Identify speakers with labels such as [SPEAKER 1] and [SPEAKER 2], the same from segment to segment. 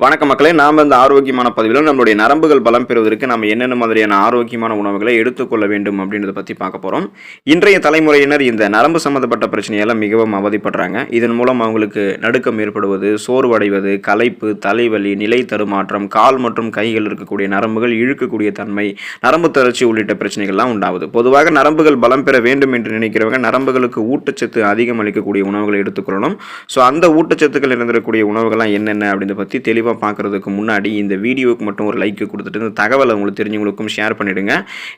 [SPEAKER 1] வணக்க மக்களே நாம் இந்த ஆரோக்கியமான பதிவில் நம்மளுடைய நரம்புகள் பலம் பெறுவதற்கு நம்ம என்னென்ன மாதிரியான ஆரோக்கியமான உணவுகளை எடுத்துக்கொள்ள வேண்டும் அப்படின்றத பற்றி பார்க்க போகிறோம் இன்றைய தலைமுறையினர் இந்த நரம்பு சம்மந்தப்பட்ட பிரச்சனையெல்லாம் மிகவும் அவதிப்படுறாங்க. இதன் மூலம் அவங்களுக்கு நடுக்கம் ஏற்படுவது சோர்வடைவது களைப்பு தலைவலி நிலை தருமாற்றம் கால் மற்றும் கைகள் இருக்கக்கூடிய நரம்புகள் இழுக்கக்கூடிய தன்மை நரம்பு தளர்ச்சி உள்ளிட்ட பிரச்சனைகள்லாம் உண்டாகுது. பொதுவாக நரம்புகள் பலம் பெற வேண்டும் என்று நினைக்கிறவங்க நரம்புகளுக்கு ஊட்டச்சத்து அதிகம் அளிக்கக்கூடிய உணவுகளை எடுத்துக்கொள்ளணும். ஸோ அந்த ஊட்டச்சத்துக்கள் இருந்திருக்கக்கூடிய உணவுகள்லாம் என்னென்ன அப்படின்றத பற்றி தெளிவாக பார்க்குறதுக்கு முன்னாடி இந்த வீடியோவுக்கு மட்டும் ஒரு லைக்கு கொடுத்துட்டு இந்த தகவலை உங்களுக்கு தெரிஞ்சவங்களுக்கும் ஷேர் பண்ணிவிடுங்க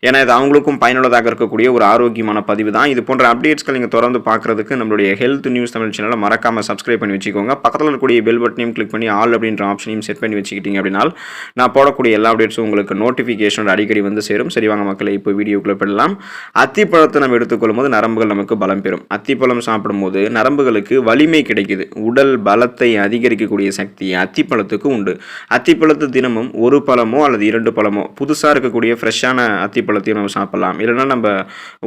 [SPEAKER 1] ஏன்னா இது அவங்களுக்கும் பயனுள்ளதாக இருக்கக்கூடிய ஒரு ஆரோக்கியமான பதிவு தான். இது போன்ற அப்டேட்ஸ்கள் நீங்கள் தொடர்ந்து பார்க்குறதுக்கு நம்மளுடைய ஹெல்த் நியூஸ் தமிழ் சேனலை மறக்காமல் சப்ஸ்கிரைப் பண்ணி வச்சுக்கோங்க. பக்கத்தில் இருக்கக்கூடிய பெல் பட்டனையும் கிளிக் பண்ணி ஆல் அப்படின்ற ஆப்ஷனையும் செட் பண்ணி வச்சுக்கிட்டீங்க அப்படின்னா நான் போடக்கூடிய எல்லா அப்டேட்ஸும் உங்களுக்கு நோட்டிஃபிகேஷனோட அடிக்கடி வந்து சேரும். சரி வாங்க மக்களை இப்போ வீடியோக்குள்ளே பெறலாம் அத்திப்பழத்தை நம்ம எடுத்துக்கொள்ளும் போது நரம்புகள் நமக்கு பலம் பெறும். அத்திப்பழம் சாப்பிடும்போது நரம்புகளுக்கு வலிமை கிடைக்குது. உடல் பலத்தை அதிகரிக்கக்கூடிய சக்தி அத்திப்பழத்துக்கு உண்டு. அத்திப்பழத்து தினமும் ஒரு பழமோ அல்லது இரண்டு பழமோ புதுசாக இருக்கக்கூடிய ஃப்ரெஷ்ஷான அத்திப்பழத்தையும் நம்ம சாப்பிடலாம். இல்லைன்னா நம்ம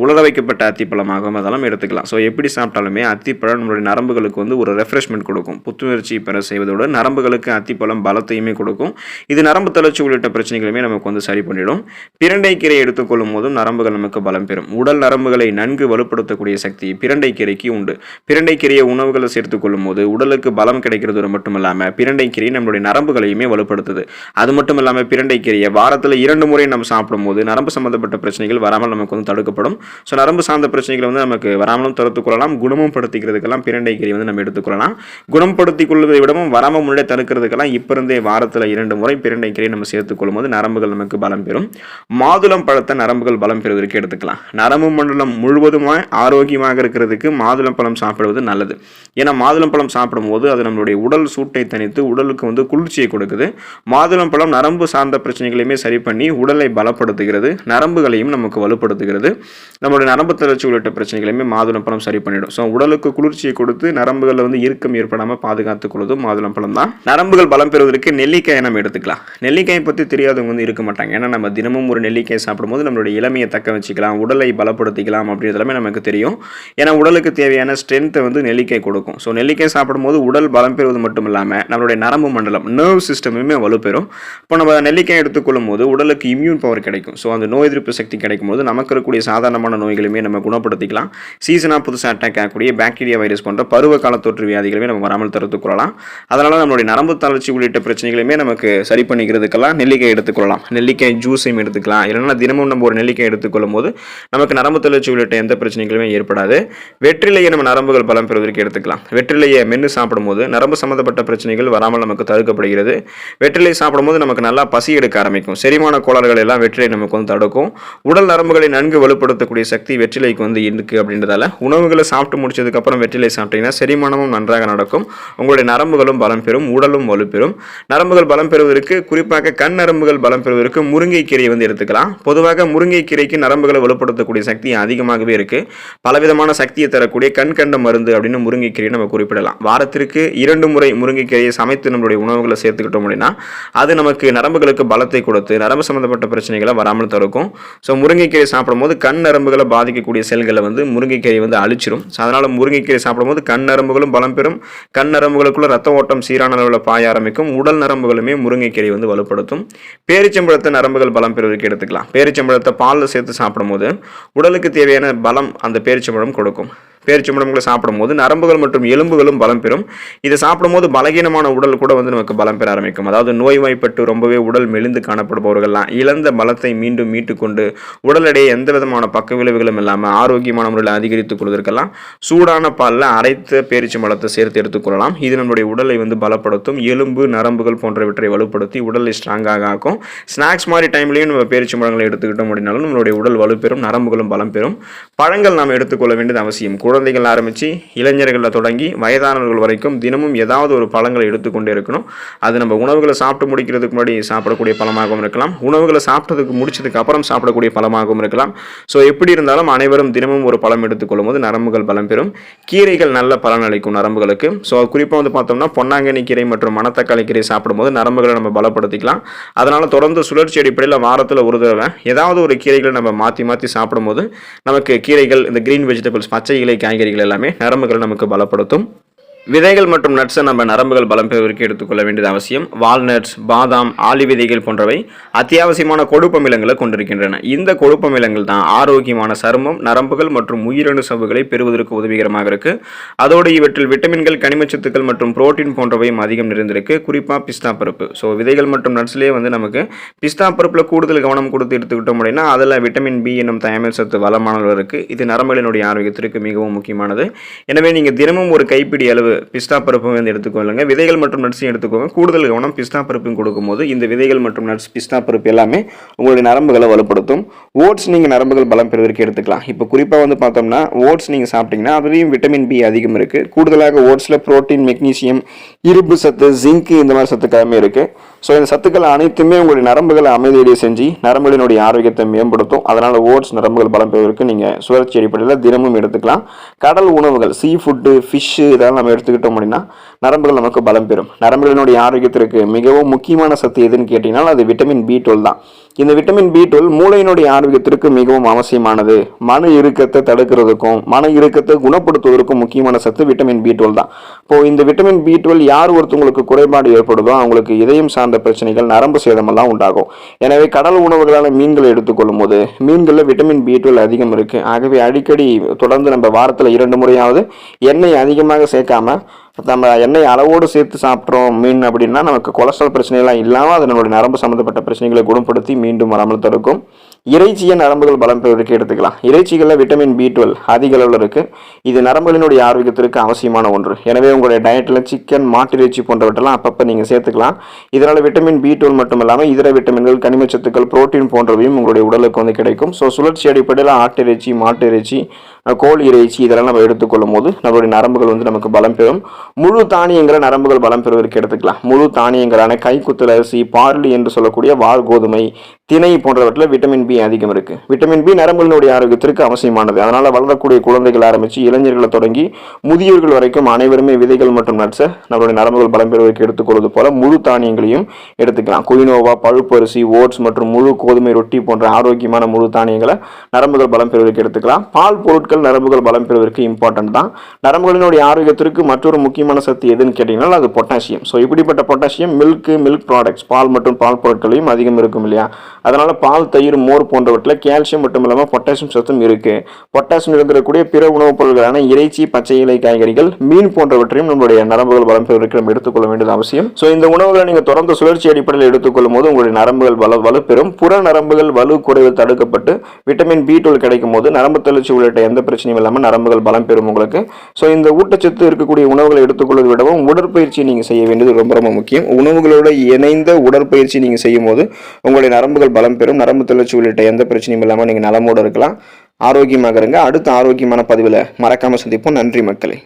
[SPEAKER 1] உலர வைக்கப்பட்ட அத்திப்பழமாகவும் அதெல்லாம் எடுத்துக்கலாம். ஸோ எப்படி சாப்பிட்டாலுமே அத்திப்பழம் நம்மளுடைய நரம்புகளுக்கு வந்து ஒரு ரெஃப்ரெஷ்மெண்ட் கொடுக்கும். புத்துணர்ச்சி பெற செய்வதோடு நரம்புகளுக்கு அத்திப்பழம் பலத்தையுமே கொடுக்கும். இது நரம்பு தளர்ச்சி உள்ளிட்ட பிரச்சனைகளுமே நமக்கு வந்து சரி பண்ணிடும். பிரண்டை கீரை எடுத்துக்கொள்ளும் போதும் நரம்புகள் நமக்கு பலம் பெறும். உடல் நரம்புகளை நன்கு வலுப்படுத்தக்கூடிய சக்தி பிரண்டை கீரைக்கு உண்டு. பிரண்டை கீரையை உணவுகளை சேர்த்துக்கொள்ளும் போது உடலுக்கு பலம் கிடைக்கிறது மட்டும் இல்லாமல் பிரண்டை கீரை நம்மளுடைய நரம்புகளையுமே வலுப்படுத்துது. அது மட்டும் இல்லாமல் பிரண்டை கீரையை வாரத்தில் இரண்டு முறை நம்ம சாப்பிடும் போது நரம்பு சம்பந்தப்பட்ட பிரச்சனைகள் வராமல் நமக்கு வந்து தடுக்கப்படும். ஸோ நரம்பு சார்ந்த பிரச்சனைகளை வந்து நமக்கு வராமலும் தடுத்துக் கொள்ளலாம். குணமும் படுத்திக்கிறதுக்கெல்லாம் பிரண்டைக்கீரை வந்து நம்ம எடுத்துக்கொள்ளலாம் குணப்படுத்திக் கொள்வதை விடவும் வராமல் முன்னே தடுக்கிறதுக்கெல்லாம் இப்போ இருந்தே வாரத்தில் இரண்டு முறை பிரண்டை கீரை நம்ம சேர்த்துக்கொள்ளும் போது நரம்புகள் நமக்கு பலம் பெறும். மாதுளம் பழத்தை நரம்புகள் பலம் பெறுவதற்கு எடுத்துக்கலாம். நரம்பு மண்டலம் முழுவதுமாக ஆரோக்கியமாக இருக்கிறதுக்கு மாதுளம் பழம் சாப்பிடுவது நல்லது. ஏன்னா மாதுளம் பழம் சாப்பிடும்போது அது நம்மளுடைய உடல் சூட்டை தணித்து உடலுக்கு வந்து குளிர்ச்சியை கொடுக்குது. மாதுளம் பழம் நரம்பு சார்ந்த பிரச்சனைகளையுமே சரி பண்ணி உடலை பலப்படுத்துகிறது. நரம்புகளையும் நமக்கு வலுப்படுத்துகிறது. நம்மளுடைய நரம்பு தளர்ச்சி உள்ளிட்ட பிரச்சனைகளையுமே மாதுளம் பழம் சரி பண்ணிடும். ஸோ உடலுக்கு குளிர்ச்சியை கொடுத்து நரம்புகளில் வந்து இறுக்கம் ஏற்படாமல் பாதுகாத்துக் கொள்வதும் மாதுளம் பழம் தான். நரம்புகள் பலம் பெறுவதற்கு நெல்லிக்காயை நம்ம எடுத்துக்கலாம். நெல்லிக்காயை பற்றி தெரியாதவங்க வந்து இருக்க மாட்டாங்க. ஏன்னா நம்ம தினமும் ஒரு நெல்லிக்காய் சாப்பிடும்போது நம்மளுடைய இளமையை தக்க வச்சுக்கலாம் உடலை பலப்படுத்திக்கலாம் அப்படின்றதுலாமே நமக்கு தெரியும். ஏன்னா உடலுக்கு தேவையான ஸ்ட்ரென்த்தை வந்து நெல்லிக்காய் கொடுக்கும். ஸோ நெல்லிக்காய் சாப்பிடும்போது உடல் பலம் பெறுவது மட்டும் இல்லாமல் நம்மளுடைய நரம்பு மண்டலம் நர்வ் சிஸ்டமுமே வலுப்பெறும். இப்போ நம்ம நெல்லிக்காய் எடுத்துக்கொள்ளும் போது உடலுக்கு இம்யூன் பவர் கிடைக்கும். ஸோ அந்த நோய் எதிர்ப்பு சக்தி கிடைக்கும் போது நமக்கு இருக்கக்கூடிய சாதாரணமான நோய்களுமே நம்ம குணப்படுத்திக்கலாம். சீசனாக புதுசாக அட்டாக் ஆகக்கூடிய பாக்டீரியா வைரஸ் போன்ற பருவ கால தொற்று வியாதிகளுமே நம்ம வராமல் தடுத்துக்கொள்ளலாம் அதனால் நம்மளுடைய நரம்பு தளர்ச்சி உள்ளிட்ட பிரச்சனைகளுமே நமக்கு சரி பண்ணிக்கிறதுக்கெல்லாம் நெல்லிக்காய் எடுத்துக்கொள்ளலாம் நெல்லிக்காய் ஜூஸையும் எடுத்துக்கலாம். இல்லைன்னா தினமும் நம்ம ஒரு நெல்லிக்காய் எடுத்துக்கொள்ளும் போது நமக்கு நரம்பு தளர்ச்சி உள்ளிட்ட எந்த பிரச்சனைகளுமே ஏற்படாது. வெற்றிலையை நம்ம நரம்புகள் பலம் பெறுவதற்கு எடுத்துக்கலாம். வெற்றிலையை மென்று சாப்பிடும்போது நரம்பு சம்மந்தப்பட்ட பிரச்சனைகள் வராமல் நமக்கு தடுக்க தடுக்கப்படுகிறது. வெற்றிலை சாப்பிடும்போது நமக்கு நல்லா பசி எடுக்க ஆரம்பிக்கும். செரிமான கோளாறுகள் எல்லாம் வெற்றிலை நமக்கு வந்து தடுக்கும். உடல் நரம்புகளை நன்கு வலுப்படுத்தக்கூடிய சக்தி வெற்றிலைக்கு வந்து இருக்குது அப்படின்றதால உணவுகளை சாப்பிட்டு முடிச்சதுக்கப்புறம் வெற்றிலை சாப்பிட்டீங்கன்னா செரிமானமும் நன்றாக நடக்கும். உங்களுடைய நரம்புகளும் பலம் பெறும் உடலும் வலுப்பெறும். நரம்புகள் பலம் பெறுவதற்கு குறிப்பாக கண் நரம்புகள் பலம் பெறுவதற்கு முருங்கைக்கீரையை வந்து எடுத்துக்கலாம். பொதுவாக முருங்கைக்கீரைக்கு நரம்புகளை வலுப்படுத்தக்கூடிய சக்தி அதிகமாகவே இருக்கு. பலவிதமான சக்தியை தரக்கூடிய கண் கண்ட மருந்து அப்படின்னு முருங்கைக்கீரையை நம்ம குறிப்பிடலாம். வாரத்திற்கு இரண்டு முறை முருங்கைக்கீரையை சமைத்து நம்மளுடைய உணவுகளை சேர்த்துக்கிட்டோம் அப்படின்னா அது நமக்கு நரம்புகளுக்கு பலத்தை கொடுத்து நரம்பு சம்பந்தப்பட்ட பிரச்சனைகளை வராமல் தடுக்கும். ஸோ முருங்கைக்கீரை சாப்பிடும்போது கண் நரம்புகளை பாதிக்கக்கூடிய செல்களை வந்து முருங்கைக்கீரை வந்து அழிச்சிரும். ஸோ அதனால் முருங்கைக்கீரை சாப்பிடும்போது கண் நரம்புகளும் பலம் பெறும். கண் நரம்புகளுக்குள்ள ரத்த ஓட்டம் சீரான அளவில் பாய ஆரம்பிக்கும். உடல் நரம்புகளுமே முருங்கைக்கீரை வந்து வலுப்படுத்தும். பேரிச்சம்பழத்தை நரம்புகள் பலம் பெறுவதற்கு எடுத்துக்கலாம். பேரிச்சம்பழத்தை பாலில் சேர்த்து சாப்பிடும்போது உடலுக்கு தேவையான பலம் அந்த பேரிச்சம்பழம் கொடுக்கும். பேரிச்சம்பழங்களை சாப்பிடும்போது நரம்புகள் மற்றும் எலும்புகளும் பலம் பெறும். இதை சாப்பிடும்போது பலகீனமான உடல் கூட வந்து நமக்கு பலம் பெற ஆரம்பிக்கும். அதாவது நோய்வாய்ப்பட்டு ரொம்பவே உடல் மெலிந்து காணப்படுபவர்கள்லாம் இழந்த பலத்தை மீண்டும் மீட்டுக்கொண்டு உடல் எடையை எந்த விதமான பக்க விளைவுகளும் இல்லாமல் ஆரோக்கியமான முறையில் அதிகரித்துக் கொள்வதற்கெல்லாம் சூடான பாலில் அரைத்த பேரிச்சம்பழத்தை சேர்த்து எடுத்துக்கொள்ளலாம் இது நம்முடைய உடலை வந்து பலப்படுத்தும். எலும்பு நரம்புகள் போன்றவற்றை வலுப்படுத்தி உடலை ஸ்ட்ராங்காக ஆக்கும். ஸ்நாக்ஸ் மாதிரி டைம்லையும் நம்ம பேரிச்சம்பழங்களை எடுத்துக்கிட்டோம் அப்படின்னாலும் நம்மளுடைய உடல் வலுப்பெறும் நரம்புகளும் பலம் பெறும். பழங்கள் நாம் எடுத்துக்கொள்ள வேண்டியது அவசியம். கூட குழந்தைகள் ஆரம்பித்து இளைஞர்களில் தொடங்கி வயதானவர்கள் வரைக்கும் தினமும் ஏதாவது ஒரு பழங்களை எடுத்துக்கொண்டே இருக்கணும். அது நம்ம உணவுகளை சாப்பிட்டு முடிக்கிறதுக்கு முன்னாடி சாப்பிடக்கூடிய பழமாகவும் இருக்கலாம். உணவுகளை சாப்பிட்டதுக்கு முடிச்சதுக்கு அப்புறம் சாப்பிடக்கூடிய பழமாகவும் இருக்கலாம். ஸோ எப்படி இருந்தாலும் அனைவரும் தினமும் ஒரு பழம் எடுத்துக்கொள்ளும் போது நரம்புகள் பலம் பெறும். கீரைகள் நல்ல பலன் அளிக்கும் நரம்புகளுக்கு. ஸோ குறிப்பாக வந்து பார்த்தோம்னா பொன்னாங்கண்ணி கீரை மற்றும் மணத்தக்காளி கீரை சாப்பிடும்போது நரம்புகளை நம்ம பலப்படுத்திக்கலாம். அதனால் தொடர்ந்து சுழற்சி அடிப்படையில் வாரத்தில் ஒரு தடவை ஏதாவது ஒரு கீரைகளை நம்ம மாற்றி மாற்றி சாப்பிடும்போது நமக்கு கீரைகள் இந்த க்ரீன் வெஜிடபிள்ஸ் பச்சை இலை காய்கறிகள் எல்லாமே நரம்புகள் நமக்கு பலப்படுத்தும். விதைகள் மற்றும் நட்ஸை நம்ம நரம்புகள் பலம் பெறுவதற்கு எடுத்துக்கொள்ள வேண்டியது அவசியம். வால்நட்ஸ் பாதாம் ஆலி விதைகள் போன்றவை அத்தியாவசியமான கொழுப்பமிலங்களை கொண்டிருக்கின்றன. இந்த கொழுப்பமிலங்கள் தான் ஆரோக்கியமான சருமம் நரம்புகள் மற்றும் உயிரணு சவ்வுகளை பெறுவதற்கு உதவிகரமாக இருக்குது அதோடு இவற்றில் விட்டமின்கள் கனிமச்சத்துக்கள் மற்றும் புரோட்டீன் போன்றவையும் அதிகம் நிறைந்திருக்கு. குறிப்பாக பிஸ்தா பருப்பு. ஸோ விதைகள் மற்றும் நட்ஸ்லேயே வந்து நமக்கு பிஸ்தா பருப்பில் கூடுதல் கவனம் கொடுத்து எடுத்துக்கிட்டோம் அப்படின்னா அதில் விட்டமின் பி என்னும் தயமல் சத்து வளமானது இருக்குது இது நரம்புகளினுடைய ஆரோக்கியத்திற்கு மிகவும் முக்கியமானது. எனவே நீங்கள் தினமும் ஒரு கைப்பிடி அளவு பிஸ்தா பருப்பும் வந்து எடுத்துக்கொள்ளுங்க விதைகள் மற்றும் நட்ஸையும் எடுத்துக்கோங்க. கூடுதல் கவனம் பிஸ்தா பருப்பும் கொடுக்கும்போது இந்த விதைகள் மற்றும் நட்ஸ் பிஸ்தா பருப்பு எல்லாமே உங்களுடைய நரம்புகளை வலுப்படுத்தும். ஓட்ஸ் நீங்கள் நரம்புகள் பலம் பெறுவதற்கு எடுத்துக்கலாம். இப்போ குறிப்பாக வந்து பார்த்தோம்னா ஓட்ஸ் நீங்கள் சாப்பிட்டீங்கன்னா அதுலேயும் விட்டமின் பி அதிகம் இருக்குது கூடுதலாக ஓட்ஸில் புரோட்டீன் மெக்னீசியம் இரும்பு சத்து ஜிங்க் இந்த மாதிரி சத்துக்காகவே இருக்குது ஸோ இந்த சத்துக்கள் அனைத்துமே உங்களுடைய நரம்புகளை அமைதியடைய செஞ்சு நரம்புகளினுடைய ஆரோக்கியத்தை மேம்படுத்தும். அதனால் ஓட்ஸ் நரம்புகள் பலம் பெறுவதற்கு நீங்கள் சுழற்சி அடிப்படையில் தினமும் எடுத்துக்கலாம். கடல் உணவுகள் சீ ஃபுட்டு ஃபிஷ்ஷு இதெல்லாம் நம்ம எடுத்துக்கிட்டோம் அப்படின்னா நரம்புகள் நமக்கு பலம் பெறும். நரம்புகளினுடைய ஆரோக்கியத்திற்கு மிகவும் முக்கியமான சத்து எதுன்னு கேட்டிங்கன்னா அது விட்டமின் பி டுவெல் தான். இந்த விட்டமின் பி டுவெல் மூளையினுடைய ஆரோக்கியத்திற்கு மிகவும் அவசியமானது. மன இறுக்கத்தை தடுக்கிறதுக்கும் மன இறுக்கத்தை குணப்படுத்துவதற்கும் முக்கியமான சத்து விட்டமின் பி டுவெல் தான். இப்போ இந்த விட்டமின் பி டுவெல் யார் ஒருத்தவங்களுக்கு குறைபாடு ஏற்படுதோ அவங்களுக்கு இதயம் சார்ந்த பிரச்சனைகள் நரம்பு சேதமெல்லாம் உண்டாகும். எனவே கடல் உணவுகளான மீன்களை எடுத்துக்கொள்ளும் போது மீன்களில் விட்டமின் பி டுவெல் அதிகம் இருக்கு. ஆகவே அடிக்கடி தொடர்ந்து நம்ம வாரத்தில் இரண்டு முறையாவது எண்ணெய் அதிகமாக சேர்க்காம நம்ம எண்ணெய் அளவோடு சேர்த்து சாப்பிட்றோம் மீன் அப்படின்னா நமக்கு கொலஸ்ட்ரால் பிரச்சனைலாம் இல்லாமல் அது நம்மளுடைய நரம்பு சம்மந்தப்பட்ட பிரச்சனைகளை குணப்படுத்தி மீண்டும் வராமல் தடுக்கும். இறைச்சியை நரம்புகள் பலம் பெறுவதற்கு எடுத்துக்கலாம். இறைச்சிகளில் விட்டமின் பி டுவெல் அதிக அளவில் இருக்குது இது நரம்புகளினுடைய ஆரோக்கியத்திற்கு அவசியமான ஒன்று. எனவே உங்களுடைய டயட்டில் சிக்கன் மாட்டு இறைச்சி போன்றவற்றெல்லாம் அப்பப்போ நீங்கள் சேர்த்துக்கலாம். இதனால் விட்டமின் பி டுவெல் மட்டும் இல்லாமல் இதர விட்டமின்கள் கனிமச்சத்துக்கள் புரோட்டீன் போன்றவையும் உங்களுடைய உடலுக்கு வந்து கிடைக்கும். ஸோ சுழற்சி அடிப்படையில் ஆட்டு இறைச்சி மாட்டு இறைச்சி கோழி இறைச்சி இதெல்லாம் நம்ம எடுத்துக்கொள்ளும் போது நம்மளுடைய நரம்புகள் வந்து நமக்கு பலம் பெறும். முழு தானியங்களை நரம்புகள் பலம் பெறுவதற்கு எடுத்துக்கலாம். முழு தானியங்களான கைக்குத்தல் அரிசி பார்லி என்று சொல்லக்கூடிய வால் கோதுமை திணை போன்றவற்றில் விட்டமின் பி அதிகம் இருக்கு. விட்டமின் பி நரம்புகளினுடைய ஆரோக்கியத்திற்கு அவசியமானது. அதனால வளரக்கூடிய குழந்தைகள் ஆரம்பித்து இளைஞர்களை தொடங்கி முதியோர்கள் வரைக்கும் அனைவருமே விதைகள் மற்றும் நட்ஸை நம்மளுடைய நரம்புகள் பலம் பெறுவதற்கு எடுத்துக்கொள்வது போல முழு தானியங்களையும் எடுத்துக்கலாம். குயினோவா பழுப்பரிசி ஓட்ஸ் மற்றும் முழு கோதுமை ரொட்டி போன்ற ஆரோக்கியமான முழு தானியங்களை நரம்புகள் பலம் பெறுவதற்கு எடுத்துக்கலாம். பால் பொருட்கள் நரம்புகள் பலம் பெறுவதற்கு இம்பார்ட்டன்ட் தான். நரம்புகளினுடைய ஆரோக்கியத்திற்கு மற்றொரு முக்கியமான சத்து எதுன்னு கேட்டிங்கன்னா அது பொட்டாசியம் ஸோ இப்படிப்பட்ட பொட்டாசியம் மில்க் மில்க் ப்ராடக்ட்ஸ் பால் மற்றும் பால் பொருட்களையும் அதிகம் இருக்கும் இல்லையா? அதனால் பால் தயிர் மோர் போன்றவற்றில் கால்சியம் மட்டும் இல்லாமல் பொட்டாசியம் சத்தும் இருக்குது பொட்டாசியம் இருந்திருக்கக்கூடிய பிற உணவுப் பொருட்களான இறைச்சி பச்சை இலை காய்கறிகள் மீன் போன்றவற்றையும் நம்மளுடைய நரம்புகள் பலம் பெறுவதற்கு நம்ம எடுத்துக்கொள்ள வேண்டியது அவசியம். ஸோ இந்த உணவுகளை நீங்கள் தொடர்ந்து சுழற்சி அடிப்படையில் எடுத்துக்கொள்ளும் போது உங்களுடைய நரம்புகள் வலு வலுப்பெறும் புற நரம்புகள் வலு குறைவு தடுக்கப்பட்டு விட்டமின் பி டுவெல் கிடைக்கும் போது நரம்பு தளர்ச்சி உள்ளிட்ட எந்த பிரச்சனையும் இல்லாமல் நரம்புகள் பலம் பெறும் உங்களுக்கு. ஸோ இந்த ஊட்டச்சத்து இருக்கக்கூடிய உணவுகளை எடுத்துக்கொள்வதை விடவும் உடற்பயிற்சி நீங்கள் செய்ய வேண்டியது ரொம்ப ரொம்ப முக்கியம். உணவுகளோட இணைந்த உடற்பயிற்சி நீங்கள் செய்யும் போது உங்களுடைய நரம்புகள் பலம் பெறும் நரம்பு தளர்ச்சி உள்ளிட்ட எந்த பிரச்சனையும் இல்லாமல் நீங்கள் நலமோடு இருக்கலாம். ஆரோக்கியமாக இருங்க. அடுத்த ஆரோக்கியமான பதிவில் மறக்காமல் சந்திப்போம். நன்றி மக்களே.